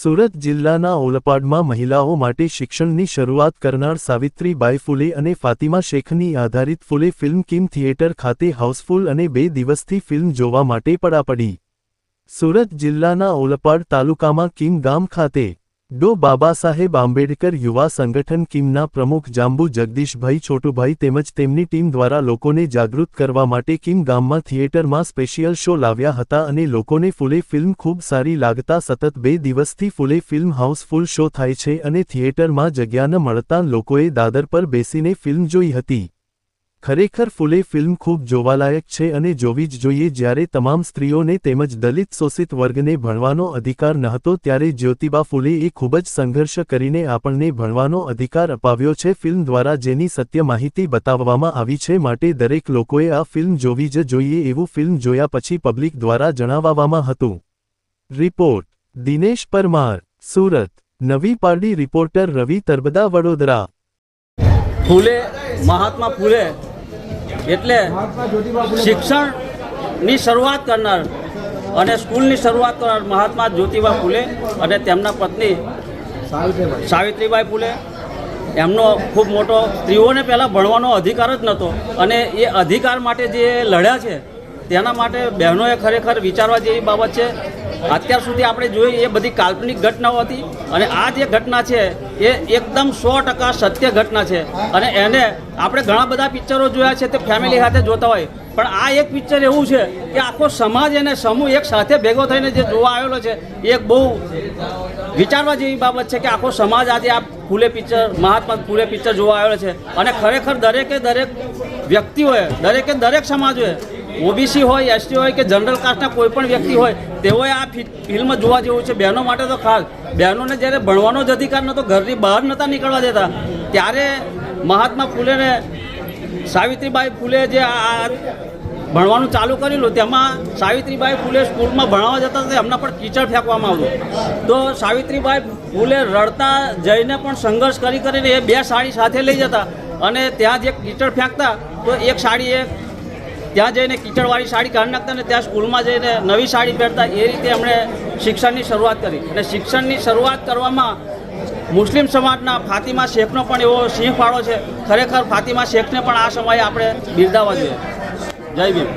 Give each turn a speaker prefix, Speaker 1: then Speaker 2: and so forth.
Speaker 1: સુરત જિલ્લાના ઓલપાડમાં મહિલાઓ માટે શિક્ષણની શરૂઆત કરનાર સાવિત્રીબાઈ ફુલે અને ફાતિમા શેખની આધારિત ફુલે ફિલ્મ કિમ થિયેટર ખાતે હાઉસફુલ અને બે દિવસથી ફિલ્મ જોવા માટે પડાપડી. સુરત જિલ્લાના ઓલપાડ તાલુકામાં કિમ ગામ ખાતે ડો બાબા સાહેબ આંબેડકર યુવા સંગઠન કિમના પ્રમુખ જાંબુ જગદીશભાઈ છોટુભાઈ તેમજ તેમની ટીમ દ્વારા લોકોને જાગૃત કરવા માટે કિમ ગામમાં થિયેટરમાં સ્પેશિયલ શો લાવ્યા હતા અને લોકોને ફૂલે ફિલ્મ ખૂબ સારી લાગતા સતત બે દિવસથી ફૂલે ફિલ્મ હાઉસફુલ શો થાય છે અને થિયેટરમાં જગ્યા ન મળતા લોકોએ દાદર પર બેસીને ફિલ્મ જોઈ હતી. ખરેખર ફૂલે ફિલ્મ ખૂબ જોવાલાયક છે અને જોવી જ જોઈએ જ્યારે તમામ સ્ત્રીઓને તેમજ દલિત શોષિત વર્ગને ભણવાનો અધિકાર નહોતો ત્યારે જ્યોતિબા ફૂલેએ ખૂબ જ સંઘર્ષ કરીને આપણને ભણવાનો અધિકાર અપાવ્યો છે ફિલ્મ દ્વારા જેની સત્ય માહિતી બતાવવામાં આવી છે માટે દરેક લોકોએ આ ફિલ્મ જોવી જ જોઈએ એવું ફિલ્મ જોયા પછી પબ્લિક દ્વારા જણાવવામાં હતું. Report, Dinesh Parmar, Surat, Navi Pardi reporter Ravi Tarbada Vadodara.
Speaker 2: ફૂલે, મહાત્મા ફૂલે એટલે શિક્ષણની શરૂઆત કરનાર અને સ્કૂલની શરૂઆત કરનાર મહાત્મા જ્યોતિબા ફૂલે અને તેમના પત્ની સાવિત્રીબાઈ ફૂલે. એમનો ખૂબ મોટો સ્ત્રીઓને પહેલાં ભણવાનો અધિકાર જ નહોતો અને એ અધિકાર માટે જે લડ્યા છે, તેના માટે બહેનોએ ખરેખર વિચારવા જેવી બાબત છે અત્યાર સુધી આપણે જોઈએ એ બધી કાલ્પનિક ઘટનાઓ હતી અને આ જે ઘટના છે એ એકદમ સો ટકા સત્ય ઘટના છે. અને એને આપણે ઘણા બધા પિક્ચરો જોયા છે તે ફેમિલી સાથે જોતા હોય. પણ આ એક પિક્ચર એવું છે કે આખો સમાજ અને સમૂહ એક સાથે ભેગો થઈને જે જોવા આવેલો છે એક બહુ વિચારવા જેવી બાબત છે કે આખો સમાજ આજે આ ફૂલે પિક્ચર, મહાત્મા ફૂલે પિક્ચર જોવા આવેલો છે. અને ખરેખર દરેકે દરેક વ્યક્તિઓએ, દરેકે દરેક સમાજોએ ઓબીસી હોય, એસટી હોય કે જનરલ કાસ્ટના કોઈ પણ વ્યક્તિ હોય, તેઓએ આ ફિલ્મ જોવા જેવું છે. બહેનો માટે તો ખાસ. બહેનોને જ્યારે ભણવાનો જ અધિકાર નહોતો, ઘરની બહાર નહોતા નીકળવા દેતા, ત્યારે મહાત્મા ફૂલેને સાવિત્રીબાઈ ફૂલે જે આ ભણવાનું ચાલુ કરેલું તેમાં સાવિત્રીબાઈ ફૂલે સ્કૂલમાં ભણાવવા જતા હતા, એમના પર કીચડ ફેંકવામાં આવતું. તો સાવિત્રીબાઈ ફૂલે રડતા જઈને પણ સંઘર્ષ કરી કરીને એ બે સાડી સાથે લઈ જતા અને ત્યાં જે કીચડ ફેંકતા, તો એક સાડી એ ત્યાં જઈને કીચડવાળી સાડી કાઢી નાખતા અને ત્યાં સ્કૂલમાં જઈને નવી સાડી પહેરતા એ રીતે એમણે શિક્ષણની શરૂઆત કરી. અને શિક્ષણની શરૂઆત કરવામાં મુસ્લિમ સમાજના ફાતિમા શેખનો પણ એવો સિંહ ફાળો છે. ખરેખર ફાતિમા શેખને પણ આ સમયે આપણે બિરદાવવા જોઈએ. જય ભીમ.